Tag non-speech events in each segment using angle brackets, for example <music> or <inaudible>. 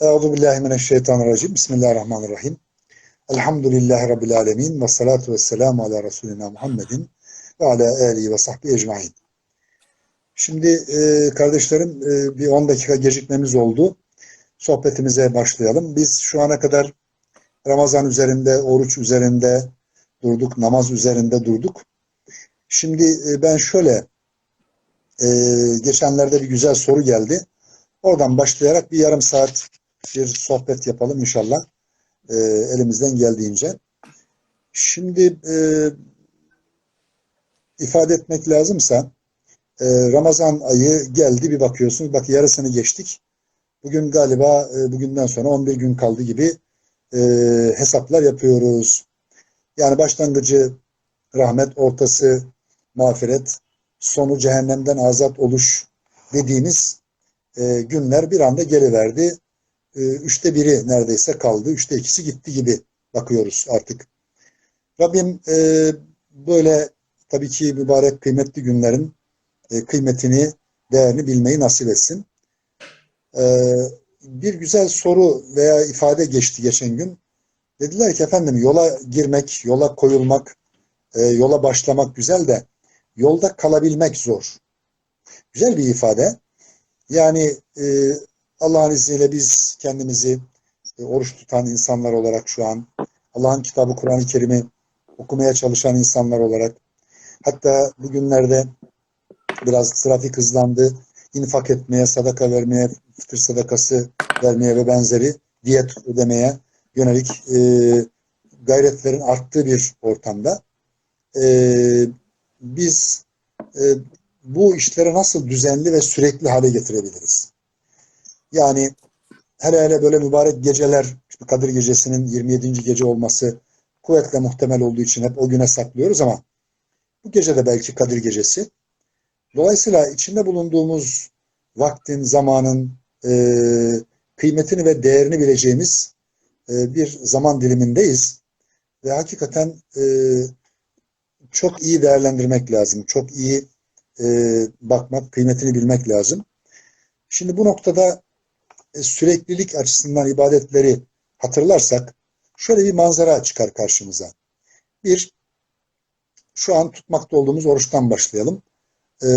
Euzu billahi mineşşeytanirracim. Bismillahirrahmanirrahim. Elhamdülillahi rabbil alamin ve salatu vesselamu ala resulina Muhammedin ve ala alihi ve sahbihi ecmaîn. Şimdi e, kardeşlerim e, bir 10 dakika gecikmemiz oldu. Sohbetimize başlayalım. Biz şu ana kadar Ramazan üzerinde, oruç üzerinde durduk, namaz üzerinde durduk. Şimdi e, ben şöyle e, geçenlerde bir güzel soru geldi. Oradan başlayarak bir yarım saat bir sohbet yapalım inşallah. E, elimizden geldiğince. Şimdi e, ifade etmek lazımsa e, Ramazan ayı geldi bir bakıyorsunuz. Bak yarısını geçtik. Bugün galiba e, bugünden sonra 11 gün kaldı gibi e, hesaplar yapıyoruz. Yani başlangıcı rahmet, ortası mağfiret, sonu cehennemden azat oluş dediğimiz e, günler bir anda geliverdi. E, üçte biri neredeyse kaldı. Üçte ikisi gitti gibi bakıyoruz artık. Rabbim e, böyle tabii ki mübarek kıymetli günlerin e, kıymetini, değerini bilmeyi nasip etsin. Bir güzel soru veya ifade geçti geçen gün. Dediler ki efendim yola girmek, yola koyulmak, yola başlamak güzel de yolda kalabilmek zor. Güzel bir ifade. Yani Allah'ın izniyle biz kendimizi e, oruç tutan insanlar olarak şu an Allah'ın kitabı Kur'an-ı Kerim'i okumaya çalışan insanlar olarak hatta bugünlerde biraz trafik hızlandı. infak etmeye, sadaka vermeye, fıtır sadakası vermeye ve benzeri diyet ödemeye yönelik e, gayretlerin arttığı bir ortamda e, biz e, bu işleri nasıl düzenli ve sürekli hale getirebiliriz? Yani hele hele böyle mübarek geceler, işte Kadir Gecesi'nin 27. gece olması kuvvetle muhtemel olduğu için hep o güne saklıyoruz ama bu gece de belki Kadir Gecesi. Dolayısıyla içinde bulunduğumuz vaktin, zamanın e, kıymetini ve değerini bileceğimiz e, bir zaman dilimindeyiz. Ve hakikaten e, çok iyi değerlendirmek lazım. Çok iyi e, bakmak, kıymetini bilmek lazım. Şimdi bu noktada süreklilik açısından ibadetleri hatırlarsak şöyle bir manzara çıkar karşımıza. Bir, şu an tutmakta olduğumuz oruçtan başlayalım. E,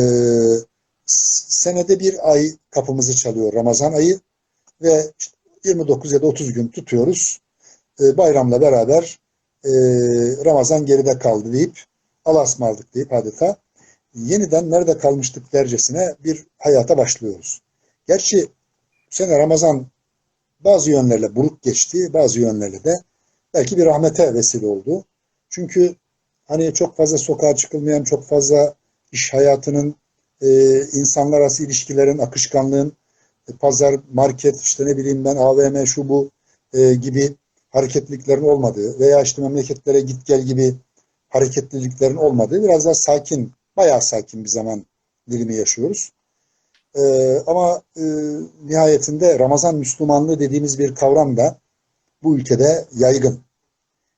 senede bir ay kapımızı çalıyor Ramazan ayı ve 29 ya da 30 gün tutuyoruz. E, bayramla beraber e, Ramazan geride kaldı deyip Allah'a ısmarladık deyip adeta yeniden nerede kalmıştık dercesine bir hayata başlıyoruz. Gerçi bu sene Ramazan bazı yönlerle buruk geçti, bazı yönlerle de belki bir rahmete vesile oldu. Çünkü hani çok fazla sokağa çıkılmayan, çok fazla iş hayatının, e, insanlar arası ilişkilerin, akışkanlığın, e, pazar, market, işte ne bileyim ben AVM, şu bu e, gibi hareketliliklerin olmadığı veya işte memleketlere git gel gibi hareketliliklerin olmadığı biraz daha sakin, bayağı sakin bir zaman dilimi yaşıyoruz. Ee, ama e, nihayetinde Ramazan Müslümanlığı dediğimiz bir kavram da bu ülkede yaygın.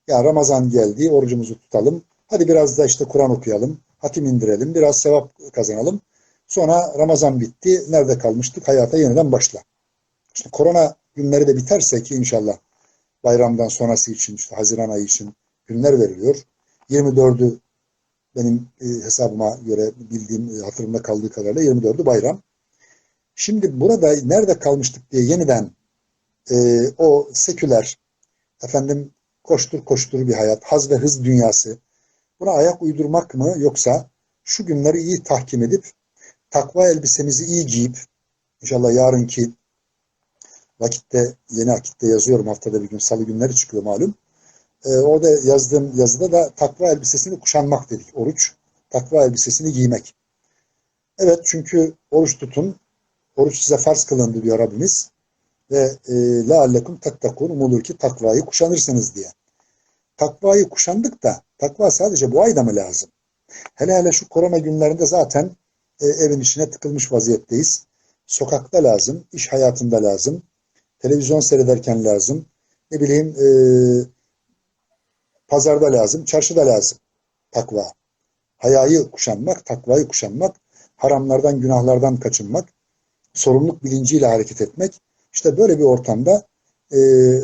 Ya Ramazan geldi, orucumuzu tutalım. Hadi biraz da işte Kur'an okuyalım, hatim indirelim, biraz sevap kazanalım. Sonra Ramazan bitti, nerede kalmıştık? Hayata yeniden başla. İşte korona günleri de biterse ki inşallah bayramdan sonrası için, işte Haziran ayı için günler veriliyor. 24'ü benim e, hesabıma göre bildiğim, e, hatırımda kaldığı kadarıyla 24'ü bayram. Şimdi burada nerede kalmıştık diye yeniden e, o seküler, efendim koştur koştur bir hayat, haz ve hız dünyası, buna ayak uydurmak mı yoksa şu günleri iyi tahkim edip, takva elbisemizi iyi giyip, inşallah yarınki vakitte, yeni vakitte yazıyorum haftada bir gün, salı günleri çıkıyor malum. E, orada yazdığım yazıda da takva elbisesini kuşanmak dedik. Oruç, takva elbisesini giymek. Evet çünkü oruç tutun, Oruç size farz kılındı diyor Rabbimiz. Ve e, leallekum tattakun umulur ki takvayı kuşanırsınız diye. Takvayı kuşandık da takva sadece bu ayda mı lazım? Hele hele şu korona günlerinde zaten e, evin içine tıkılmış vaziyetteyiz. Sokakta lazım, iş hayatında lazım, televizyon seyrederken lazım, ne bileyim e, pazarda lazım, çarşıda lazım takva. Hayayı kuşanmak, takvayı kuşanmak, haramlardan, günahlardan kaçınmak, sorumluluk bilinciyle hareket etmek, İşte böyle bir ortamda e,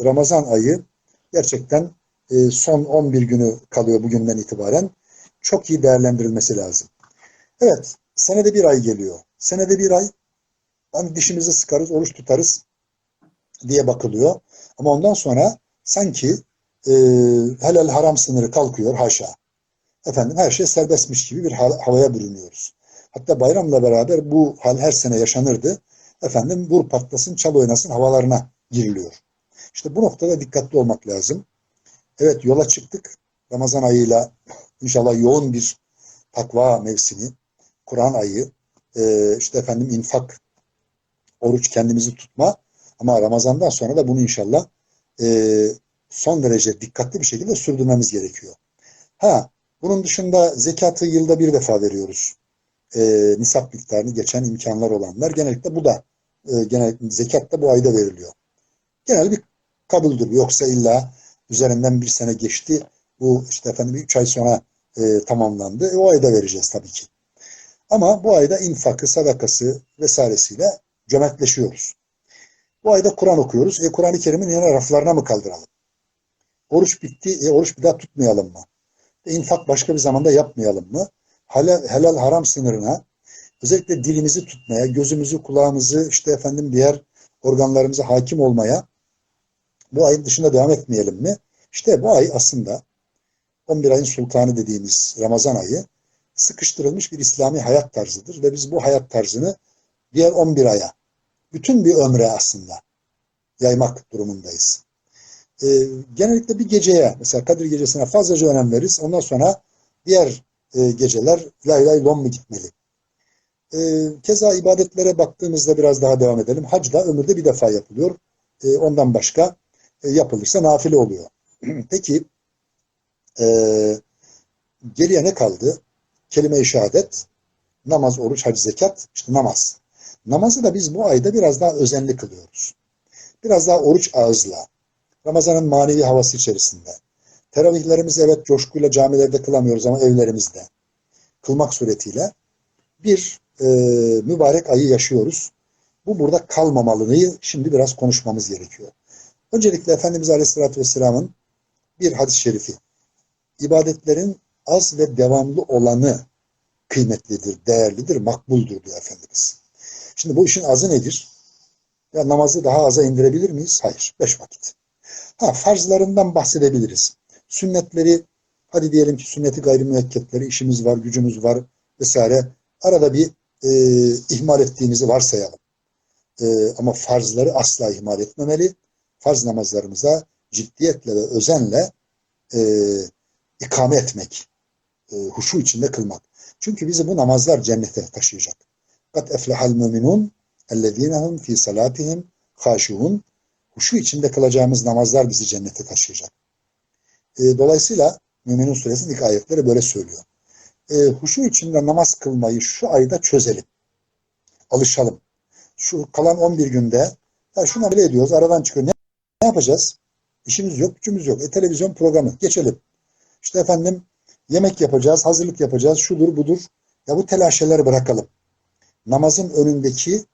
Ramazan ayı gerçekten e, son 11 günü kalıyor bugünden itibaren. Çok iyi değerlendirilmesi lazım. Evet, senede bir ay geliyor. Senede bir ay hani dişimizi sıkarız, oruç tutarız diye bakılıyor. Ama ondan sonra sanki e, helal haram sınırı kalkıyor haşa. Efendim her şey serbestmiş gibi bir havaya bürünüyoruz. Hatta bayramla beraber bu hal her sene yaşanırdı. Efendim vur patlasın, çal oynasın havalarına giriliyor. İşte bu noktada dikkatli olmak lazım. Evet yola çıktık. Ramazan ayıyla inşallah yoğun bir takva mevsimi, Kur'an ayı, e, işte efendim infak, oruç kendimizi tutma ama Ramazan'dan sonra da bunu inşallah e, son derece dikkatli bir şekilde sürdürmemiz gerekiyor. Ha, bunun dışında zekatı yılda bir defa veriyoruz. E, nisap miktarını geçen imkanlar olanlar. Genellikle bu da e, genellikle zekat da bu ayda veriliyor. Genel bir kabuldür. Yoksa illa üzerinden bir sene geçti. Bu işte efendim üç ay sonra e, tamamlandı. E, o ayda vereceğiz tabii ki. Ama bu ayda infakı, sadakası vesairesiyle cömertleşiyoruz. Bu ayda Kur'an okuyoruz. E Kur'an-ı Kerim'in yine raflarına mı kaldıralım? Oruç bitti. E oruç bir daha tutmayalım mı? E, infak başka bir zamanda yapmayalım mı? Helal, helal haram sınırına özellikle dilimizi tutmaya, gözümüzü, kulağımızı, işte efendim diğer organlarımıza hakim olmaya bu ayın dışında devam etmeyelim mi? İşte bu ay aslında 11 ayın sultanı dediğimiz Ramazan ayı sıkıştırılmış bir İslami hayat tarzıdır ve biz bu hayat tarzını diğer 11 aya, bütün bir ömre aslında yaymak durumundayız. Ee, genellikle bir geceye, mesela Kadir gecesine fazlaca önem veririz. Ondan sonra diğer e, geceler lay lay lom mu gitmeli? E, keza ibadetlere baktığımızda biraz daha devam edelim. Hac da ömürde bir defa yapılıyor. E, ondan başka e, yapılırsa nafile oluyor. <clears throat> Peki e, geriye ne kaldı? Kelime-i şehadet, namaz, oruç, hac, zekat, işte namaz. Namazı da biz bu ayda biraz daha özenli kılıyoruz. Biraz daha oruç ağızla, Ramazan'ın manevi havası içerisinde. Teravihlerimizi evet coşkuyla camilerde kılamıyoruz ama evlerimizde. Kılmak suretiyle bir e, mübarek ayı yaşıyoruz. Bu burada kalmamalıyı şimdi biraz konuşmamız gerekiyor. Öncelikle Efendimiz Aleyhisselatü Vesselam'ın bir hadis-i şerifi. İbadetlerin az ve devamlı olanı kıymetlidir, değerlidir, makbuldur diyor Efendimiz. Şimdi bu işin azı nedir? Ya namazı daha aza indirebilir miyiz? Hayır. Beş vakit. Ha farzlarından bahsedebiliriz. Sünnetleri, hadi diyelim ki sünneti gayrimüekketleri, işimiz var, gücümüz var vesaire. Arada bir e, ihmal ettiğimizi varsayalım. E, ama farzları asla ihmal etmemeli. Farz namazlarımıza ciddiyetle ve özenle e, ikame etmek, e, huşu içinde kılmak. Çünkü bizi bu namazlar cennete taşıyacak. Kat eflehal müminun ellezinehum fi salatihim haşuun huşu içinde kılacağımız namazlar bizi cennete taşıyacak. E, dolayısıyla Müminun suresinin ilk ayetleri böyle söylüyor. E, huşu içinde namaz kılmayı şu ayda çözelim. Alışalım. Şu kalan 11 günde ya şunu bile ediyoruz. Aradan çıkıyor. Ne, ne yapacağız? İşimiz yok, gücümüz yok. E, televizyon programı. Geçelim. İşte efendim yemek yapacağız, hazırlık yapacağız. Şudur budur. Ya bu telaşeleri bırakalım. Namazın önündeki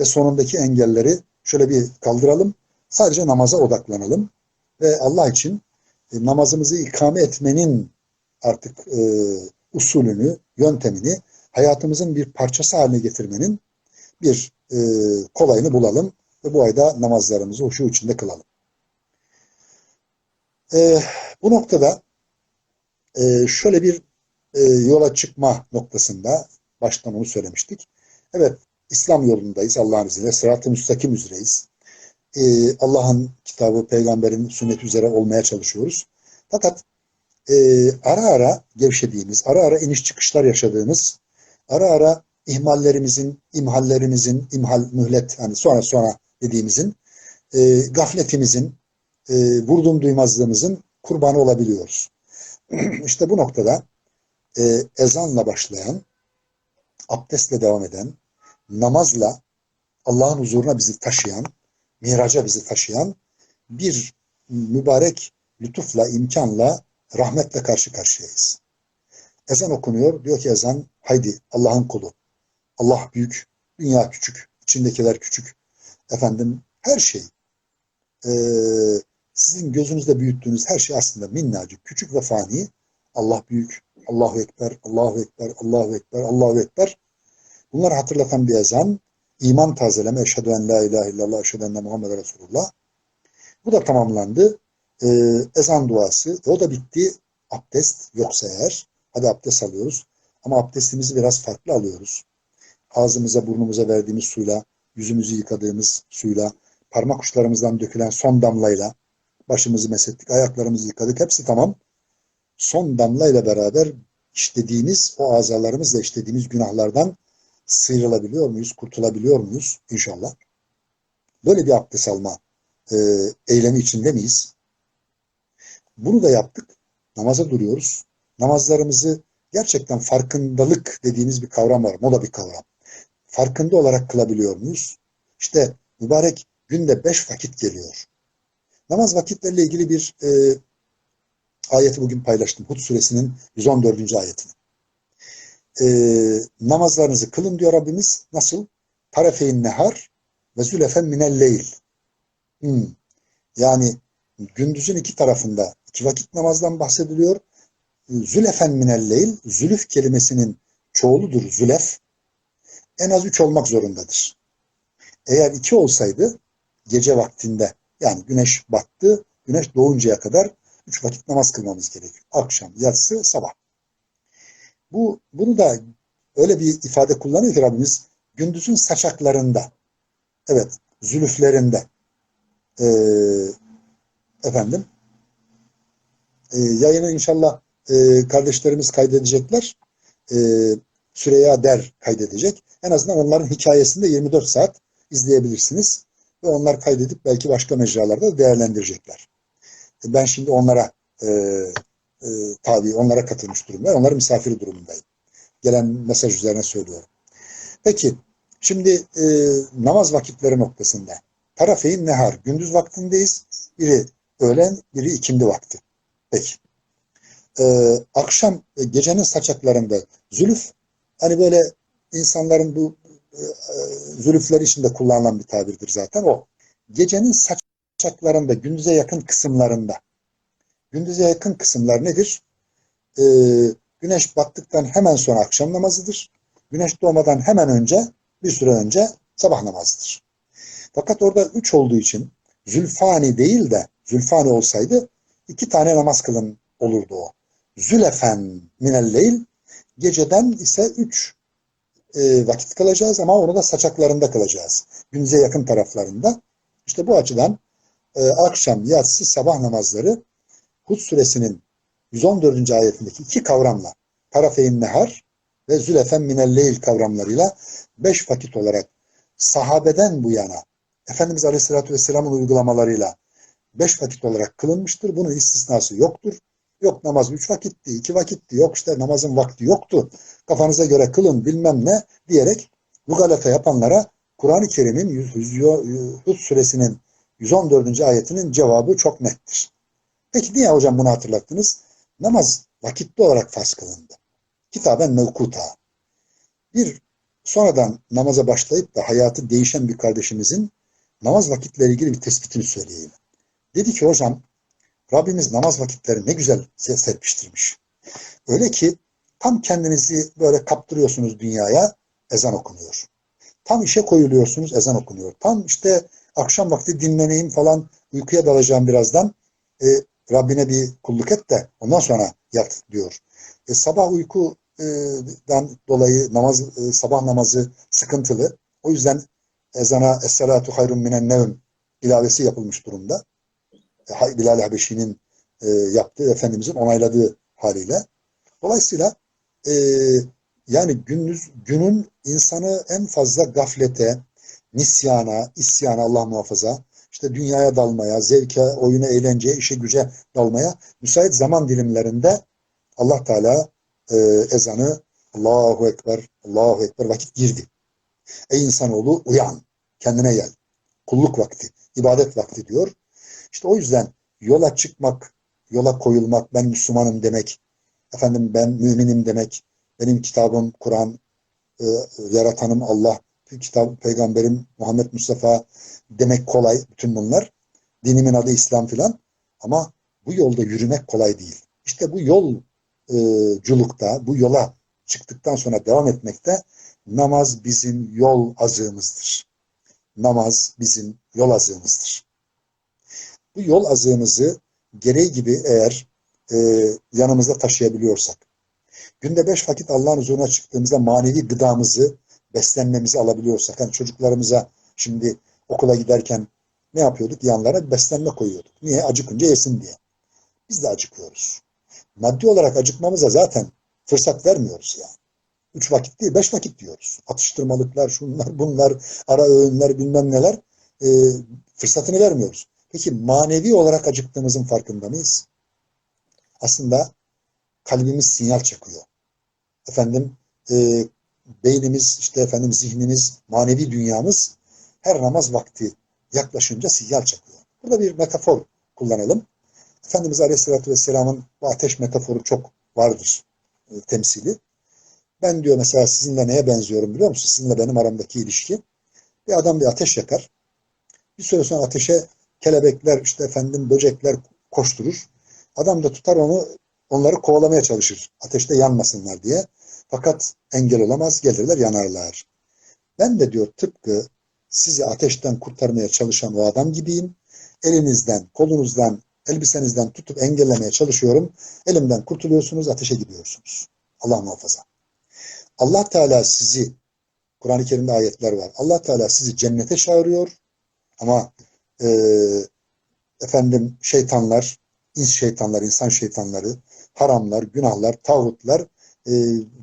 ve sonundaki engelleri şöyle bir kaldıralım. Sadece namaza odaklanalım. Ve Allah için e, namazımızı ikame etmenin artık e, usulünü, yöntemini hayatımızın bir parçası haline getirmenin bir e, kolayını bulalım ve bu ayda namazlarımızı huşu içinde kılalım. E, bu noktada e, şöyle bir e, yola çıkma noktasında baştan onu söylemiştik. Evet İslam yolundayız Allah'ın izniyle. Sırat-ı müstakim üzereyiz. Ee, Allah'ın kitabı, peygamberin sünnet üzere olmaya çalışıyoruz. Fakat e, ara ara gevşediğimiz, ara ara iniş çıkışlar yaşadığımız, ara ara ihmallerimizin, imhallerimizin, imhal, mühlet, hani sonra sonra dediğimizin, e, gafletimizin, e, vurdum duymazlığımızın kurbanı olabiliyoruz. <clears throat> İşte bu noktada e, ezanla başlayan, abdestle devam eden, namazla Allah'ın huzuruna bizi taşıyan, miraca bizi taşıyan bir mübarek lütufla, imkanla, rahmetle karşı karşıyayız. Ezan okunuyor. Diyor ki ezan, haydi Allah'ın kulu. Allah büyük, dünya küçük, içindekiler küçük. Efendim her şey e, sizin gözünüzde büyüttüğünüz her şey aslında minnacık, küçük ve fani. Allah büyük, Allahu Ekber, Allahu Ekber, Allahu Ekber, Allahu Ekber. Bunları hatırlatan bir ezan, iman tazeleme, eşhedü en la ilahe illallah, eşhedü enne Muhammed Resulullah. Bu da tamamlandı. Ee, ezan duası, o da bitti. Abdest yoksa eğer, hadi abdest alıyoruz. Ama abdestimizi biraz farklı alıyoruz. Ağzımıza, burnumuza verdiğimiz suyla, yüzümüzü yıkadığımız suyla, parmak uçlarımızdan dökülen son damlayla, başımızı mesettik, ayaklarımızı yıkadık, hepsi tamam. Son damlayla beraber işlediğimiz, o azalarımızla işlediğimiz günahlardan sıyrılabiliyor muyuz, kurtulabiliyor muyuz inşallah? Böyle bir abdest alma e, eylemi içinde miyiz? Bunu da yaptık. Namaza duruyoruz. Namazlarımızı gerçekten farkındalık dediğimiz bir kavram var. Moda bir kavram. Farkında olarak kılabiliyor muyuz? İşte mübarek günde beş vakit geliyor. Namaz vakitleriyle ilgili bir e, ayeti bugün paylaştım. Hud suresinin 114. ayetini. E, namazlarınızı kılın diyor Rabbimiz. Nasıl? Tarefeyn nehar ve zülefen minel leyl. Hmm. Yani gündüzün iki tarafında iki vakit namazdan bahsediliyor. Zülefen minel leyl, zülüf kelimesinin çoğuludur zülef. En az üç olmak zorundadır. Eğer iki olsaydı gece vaktinde yani güneş battı, güneş doğuncaya kadar üç vakit namaz kılmamız gerekiyor. Akşam, yatsı, sabah. Bu, bunu da öyle bir ifade kullanıyor ki Rabbimiz gündüzün saçaklarında, evet zülüflerinde, e, efendim e, yayını inşallah e, kardeşlerimiz kaydedecekler. E, Süreyya Der kaydedecek. En azından onların hikayesinde 24 saat izleyebilirsiniz. Ve onlar kaydedip belki başka mecralarda değerlendirecekler. E, ben şimdi onlara e, e, tabi onlara katılmış durumdayım. Onların misafiri durumundayım. Gelen mesaj üzerine söylüyorum. Peki şimdi e, namaz vakitleri noktasında Tarafeyn nehar. Gündüz vaktindeyiz. Biri öğlen, biri ikindi vakti. Peki. Ee, akşam e, gecenin saçaklarında zülüf hani böyle insanların bu e, zülüfleri içinde kullanılan bir tabirdir zaten o. Gecenin saçaklarında, gündüze yakın kısımlarında. Gündüze yakın kısımlar nedir? Ee, güneş battıktan hemen sonra akşam namazıdır. Güneş doğmadan hemen önce, bir süre önce sabah namazıdır. Fakat orada üç olduğu için Zülfani değil de Zülfani olsaydı iki tane namaz kılın olurdu o. Zülefen minelleyl geceden ise üç e, vakit kılacağız ama onu da saçaklarında kılacağız. Gündüze yakın taraflarında. İşte bu açıdan e, akşam, yatsı, sabah namazları Hud suresinin 114. ayetindeki iki kavramla tarafeyn nehar ve zülefen minelleyl kavramlarıyla beş vakit olarak sahabeden bu yana Efendimiz Aleyhisselatü Vesselam'ın uygulamalarıyla beş vakit olarak kılınmıştır. Bunun istisnası yoktur. Yok namaz üç vakitti, iki vakitti, yok işte namazın vakti yoktu. Kafanıza göre kılın bilmem ne diyerek bu galata yapanlara Kur'an-ı Kerim'in Hud suresinin 114. ayetinin cevabı çok nettir. Peki niye hocam bunu hatırlattınız? Namaz vakitli olarak farz kılındı. Kitaben mevkuta. Bir sonradan namaza başlayıp da hayatı değişen bir kardeşimizin namaz vakitleriyle ilgili bir tespitini söyleyeyim. Dedi ki hocam Rabbimiz namaz vakitleri ne güzel serpiştirmiş. Öyle ki tam kendinizi böyle kaptırıyorsunuz dünyaya ezan okunuyor. Tam işe koyuluyorsunuz ezan okunuyor. Tam işte akşam vakti dinleneyim falan uykuya dalacağım birazdan. E, Rabbine bir kulluk et de ondan sonra yat diyor. E, sabah uykudan dolayı namaz, e, sabah namazı sıkıntılı. O yüzden ezana Es-salatu hayrun minen nevm ilavesi yapılmış durumda. E, Bilal Habeşi'nin e, yaptığı, Efendimizin onayladığı haliyle. Dolayısıyla e, yani gündüz, günün insanı en fazla gaflete, nisyana, isyana Allah muhafaza, işte dünyaya dalmaya, zevke, oyuna, eğlenceye, işe, güce dalmaya müsait zaman dilimlerinde Allah Teala e, ezanı Allahu Ekber, Allahu Ekber vakit girdi. Ey insanoğlu uyan, kendine gel. Kulluk vakti, ibadet vakti diyor. İşte o yüzden yola çıkmak, yola koyulmak, ben Müslümanım demek, efendim ben müminim demek, benim kitabım Kur'an, e, yaratanım Allah, kitap, peygamberim Muhammed Mustafa demek kolay bütün bunlar. Dinimin adı İslam filan. Ama bu yolda yürümek kolay değil. İşte bu yolculukta, bu yola çıktıktan sonra devam etmekte namaz bizim yol azığımızdır. Namaz bizim yol azığımızdır. Bu yol azığımızı gereği gibi eğer e, yanımızda taşıyabiliyorsak, günde beş vakit Allah'ın huzuruna çıktığımızda manevi gıdamızı, beslenmemizi alabiliyorsak, hani çocuklarımıza şimdi okula giderken ne yapıyorduk? Yanlara beslenme koyuyorduk. Niye? Acıkınca yesin diye. Biz de acıkıyoruz. Maddi olarak acıkmamıza zaten fırsat vermiyoruz yani. Üç vakit değil, beş vakit diyoruz. Atıştırmalıklar, şunlar, bunlar, ara öğünler, bilmem neler e, fırsatını vermiyoruz. Peki manevi olarak acıktığımızın farkında mıyız? Aslında kalbimiz sinyal çakıyor. Efendim e, beynimiz, işte efendim zihnimiz, manevi dünyamız her namaz vakti yaklaşınca sinyal çakıyor. Burada bir metafor kullanalım. Efendimiz Aleyhisselatü Vesselam'ın bu ateş metaforu çok vardır e, temsili. Ben diyor mesela sizinle neye benziyorum biliyor musun? Sizinle benim aramdaki ilişki. Bir adam bir ateş yakar. Bir süre sonra ateşe kelebekler, işte efendim böcekler koşturur. Adam da tutar onu, onları kovalamaya çalışır. Ateşte yanmasınlar diye. Fakat engel olamaz, gelirler yanarlar. Ben de diyor tıpkı sizi ateşten kurtarmaya çalışan o adam gibiyim. Elinizden, kolunuzdan, elbisenizden tutup engellemeye çalışıyorum. Elimden kurtuluyorsunuz, ateşe gidiyorsunuz. Allah muhafaza. Allah Teala sizi, Kur'an-ı Kerim'de ayetler var. Allah Teala sizi cennete çağırıyor. Ama e, efendim şeytanlar, ins şeytanlar, insan şeytanları, haramlar, günahlar, tağutlar, e,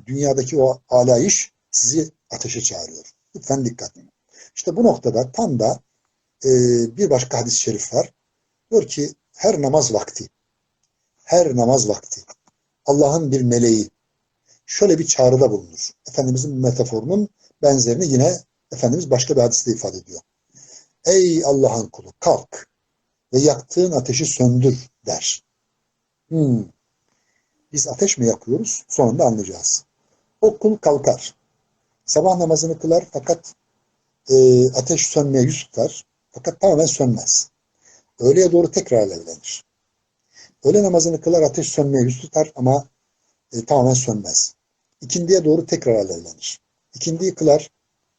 dünyadaki o alayış sizi ateşe çağırıyor. Lütfen dikkat edin. İşte bu noktada tam da e, bir başka hadis-i şerif var. Diyor ki her namaz vakti, her namaz vakti Allah'ın bir meleği şöyle bir çağrıda bulunur. Efendimizin metaforunun benzerini yine Efendimiz başka bir hadiste ifade ediyor. Ey Allah'ın kulu kalk ve yaktığın ateşi söndür der. Hmm. Biz ateş mi yakıyoruz? Sonunda anlayacağız. O kul kalkar. Sabah namazını kılar fakat e, ateş sönmeye yüz tutar. Fakat tamamen sönmez. Öğleye doğru tekrar alevlenir. Öğle namazını kılar ateş sönmeye yüz tutar ama e, tamamen sönmez. İkindiye doğru tekrar alevlenir. İkindiyi kılar.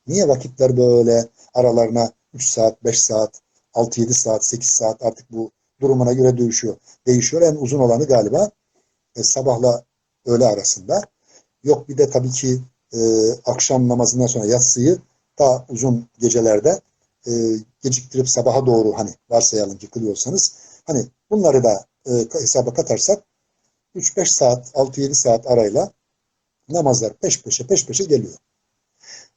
Niye vakitler böyle aralarına 3 saat, 5 saat, 6-7 saat, 8 saat artık bu durumuna göre değişiyor. Değişiyor. En uzun olanı galiba e, sabahla öğle arasında. Yok bir de tabii ki e, akşam namazından sonra yatsıyı daha uzun gecelerde e, geciktirip sabaha doğru hani varsayalım ki kılıyorsanız hani bunları da e, hesaba katarsak 3-5 saat, 6-7 saat arayla namazlar peş peşe peş peşe geliyor.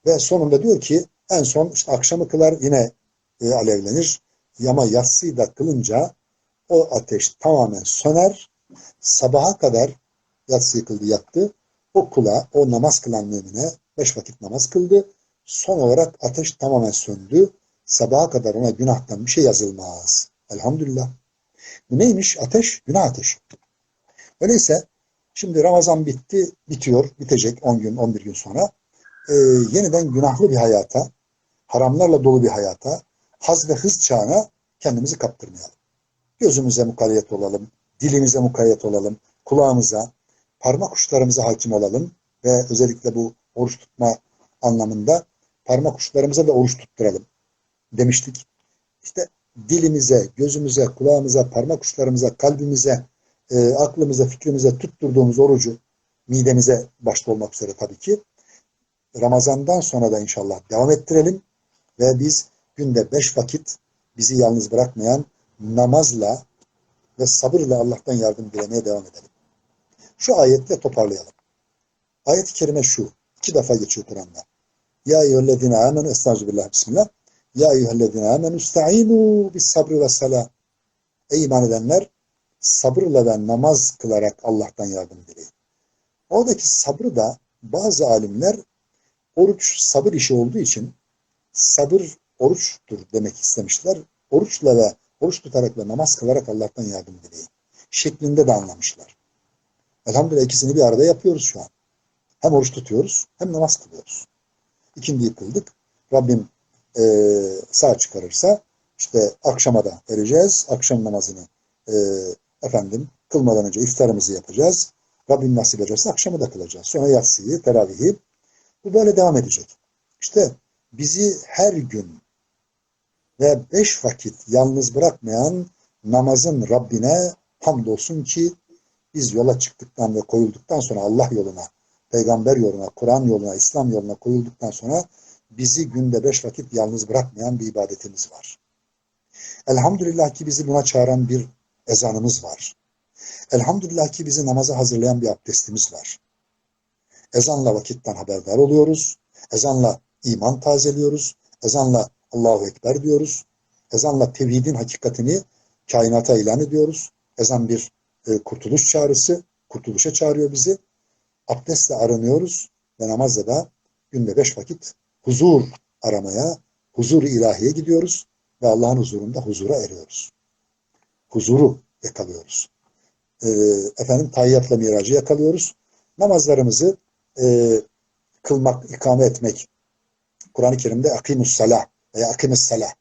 Ve sonunda diyor ki en son işte akşamı kılar yine e, alevlenir. Ama yatsıyı da kılınca o ateş tamamen söner. Sabaha kadar yatsı kıldı yattı. O kula, o namaz kılan mümine beş vakit namaz kıldı. Son olarak ateş tamamen söndü. Sabaha kadar ona günahtan bir şey yazılmaz. Elhamdülillah. Bu neymiş? Ateş, günah ateşi. Öyleyse şimdi Ramazan bitti, bitiyor, bitecek 10 gün, 11 gün sonra. Ee, yeniden günahlı bir hayata, haramlarla dolu bir hayata, haz ve hız çağına kendimizi kaptırmayalım. Gözümüze mukayyet olalım, dilimize mukayyet olalım, kulağımıza, parmak uçlarımıza hakim olalım ve özellikle bu oruç tutma anlamında parmak uçlarımıza da oruç tutturalım demiştik. İşte dilimize, gözümüze, kulağımıza, parmak uçlarımıza, kalbimize, e, aklımıza, fikrimize tutturduğumuz orucu midemize başta olmak üzere tabii ki Ramazan'dan sonra da inşallah devam ettirelim ve biz günde beş vakit bizi yalnız bırakmayan namazla ve sabırla Allah'tan yardım dilemeye devam edelim. Şu ayetle toparlayalım. Ayet-i kerime şu. iki defa geçiyor Kur'an'da. Ya eyyühellezine amenu estağfirullah bismillah. Ya eyyühellezine amenu ista'inu bis sabri ve salah. Ey iman edenler sabırla ve namaz kılarak Allah'tan yardım dileyin. Oradaki sabrı da bazı alimler oruç sabır işi olduğu için sabır oruçtur demek istemişler. Oruçla ve oruç tutarak ve namaz kılarak Allah'tan yardım dileyin. Şeklinde de anlamışlar. Elhamdülillah ikisini bir arada yapıyoruz şu an. Hem oruç tutuyoruz hem namaz kılıyoruz. İkindiyi kıldık. Rabbim e, sağ çıkarırsa işte akşama da vereceğiz. Akşam namazını e, efendim kılmadan önce iftarımızı yapacağız. Rabbim nasip ederse akşamı da kılacağız. Sonra yatsıyı, teravihi. Bu böyle devam edecek. İşte bizi her gün ve beş vakit yalnız bırakmayan namazın Rabbine hamdolsun ki biz yola çıktıktan ve koyulduktan sonra Allah yoluna, peygamber yoluna, Kur'an yoluna, İslam yoluna koyulduktan sonra bizi günde beş vakit yalnız bırakmayan bir ibadetimiz var. Elhamdülillah ki bizi buna çağıran bir ezanımız var. Elhamdülillah ki bizi namaza hazırlayan bir abdestimiz var. Ezanla vakitten haberdar oluyoruz. Ezanla iman tazeliyoruz. Ezanla Allahu Ekber diyoruz. Ezanla tevhidin hakikatini kainata ilan ediyoruz. Ezan bir e, kurtuluş çağrısı. Kurtuluşa çağırıyor bizi. Abdestle aranıyoruz ve namazla da günde beş vakit huzur aramaya, huzur ilahiye gidiyoruz ve Allah'ın huzurunda huzura eriyoruz. Huzuru yakalıyoruz. E, efendim tayyatla miracı yakalıyoruz. Namazlarımızı e, kılmak, ikame etmek. Kur'an-ı Kerim'de akimus salah veya akimus salah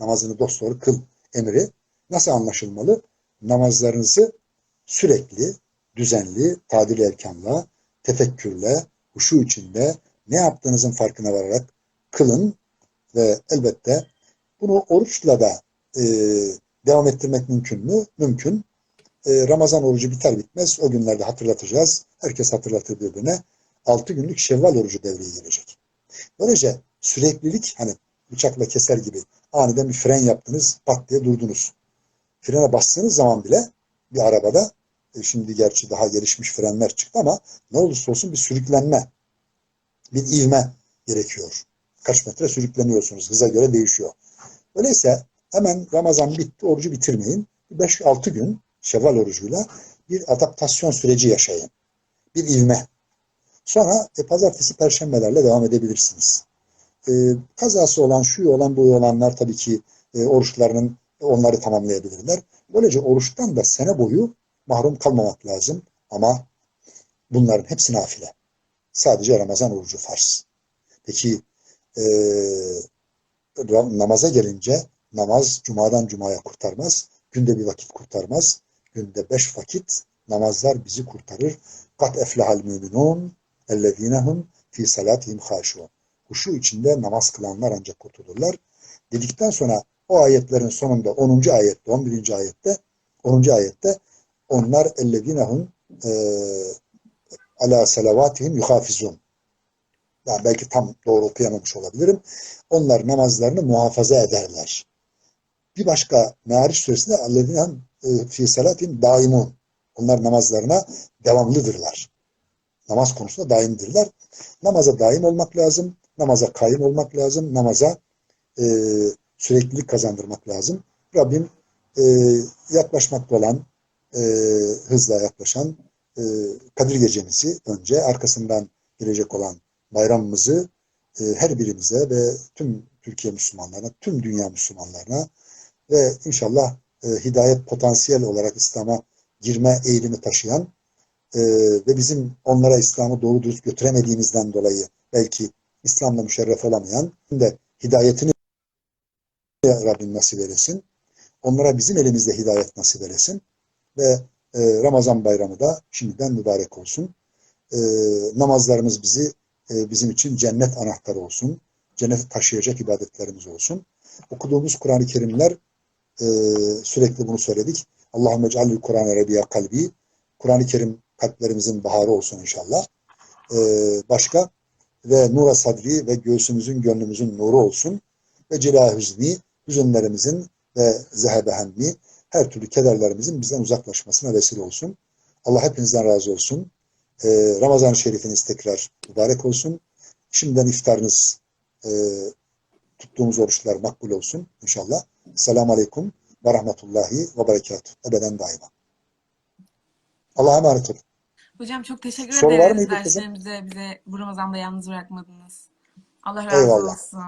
namazını dosdoğru kıl emri nasıl anlaşılmalı? Namazlarınızı sürekli, düzenli, tadil erkanla, tefekkürle, huşu içinde ne yaptığınızın farkına vararak kılın ve elbette bunu oruçla da e, devam ettirmek mümkün mü? Mümkün. E, Ramazan orucu biter bitmez o günlerde hatırlatacağız. Herkes hatırlatır birbirine. 6 günlük Şevval orucu devreye girecek. Böylece süreklilik hani bıçakla keser gibi aniden bir fren yaptınız pat diye durdunuz. Frene bastığınız zaman bile bir arabada e, şimdi gerçi daha gelişmiş frenler çıktı ama ne olursa olsun bir sürüklenme bir ivme gerekiyor. Kaç metre sürükleniyorsunuz. Hıza göre değişiyor. Öyleyse hemen Ramazan bitti, orucu bitirmeyin. 5-6 gün Şevval orucuyla bir adaptasyon süreci yaşayın. Bir ivme. Sonra e, pazartesi, perşembelerle devam edebilirsiniz. E, kazası olan, şu olan, bu olanlar tabii ki e, oruçlarının onları tamamlayabilirler. Böylece oruçtan da sene boyu mahrum kalmamak lazım. Ama bunların hepsi nafile. Sadece Ramazan orucu farz. Peki e, namaza gelince namaz cumadan cumaya kurtarmaz. Günde bir vakit kurtarmaz. Günde beş vakit namazlar bizi kurtarır. Kat eflehal müminun ellezinehum fi salatihim haşun. Huşu içinde namaz kılanlar ancak kurtulurlar. Dedikten sonra o ayetlerin sonunda 10. ayette, 11. ayette 10. ayette onlar ellezinehum e, ala salavatihim yuhafizun. Yani belki tam doğru okuyamamış olabilirim. Onlar namazlarını muhafaza ederler. Bir başka Me'ariç suresinde allezine fi salatin daimun. Onlar namazlarına devamlıdırlar. Namaz konusunda daimdirler. Namaza daim olmak lazım. Namaza kayyum olmak lazım. Namaza e, süreklilik kazandırmak lazım. Rabbim e, yaklaşmakta olan, e, hızla yaklaşan e, Kadir Gecemizi önce, arkasından gelecek olan bayramımızı e, her birimize ve tüm Türkiye Müslümanlarına, tüm dünya Müslümanlarına ve inşallah e, hidayet potansiyel olarak İslam'a girme eğilimi taşıyan e, ve bizim onlara İslam'ı doğru dürüst götüremediğimizden dolayı belki İslam'la müşerref olamayan de hidayetini Rabbim nasip eylesin. Onlara bizim elimizde hidayet nasip eylesin. Ve e, Ramazan bayramı da şimdiden mübarek olsun. E, namazlarımız bizi e, bizim için cennet anahtarı olsun. Cennete taşıyacak ibadetlerimiz olsun. Okuduğumuz Kur'an-ı Kerimler e, sürekli bunu söyledik. Allahümme ceallil Kur'an-ı Rebiya kalbi. Kur'an-ı Kerim kalplerimizin baharı olsun inşallah. E, başka ve nura sadri ve göğsümüzün gönlümüzün nuru olsun. Ve cila hüzni, hüzünlerimizin ve zehebe hemmi, her türlü kederlerimizin bizden uzaklaşmasına vesile olsun. Allah hepinizden razı olsun. Ee, Ramazan-ı Şerifiniz tekrar mübarek olsun. Şimdiden iftarınız, e, tuttuğumuz oruçlar makbul olsun inşallah. Selamun Aleyküm ve Rahmetullahi ve Berekatuhu. Ebeden daima. Allah'a emanet olun. Hocam çok teşekkür Soru var ederiz mıydı kızım? derslerimize bize bu Ramazan'da yalnız bırakmadınız. Allah razı Eyvallah. olsun.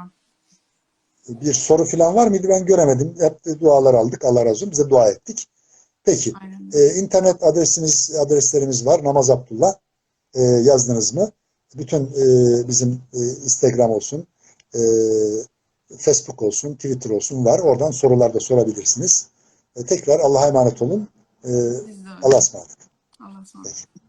Bir soru falan var mıydı? Ben göremedim. Hep dualar aldık. Allah razı olsun. Bize dua ettik. Peki. Aynen. Ee, internet adresimiz adreslerimiz var. Namaz Abdullah. Ee, yazdınız mı? Bütün e, bizim e, Instagram olsun, e, Facebook olsun, Twitter olsun var. Oradan sorular da sorabilirsiniz. E, tekrar Allah'a emanet olun. E. Allah'a ısmarladık. Allah'a ısmarladık.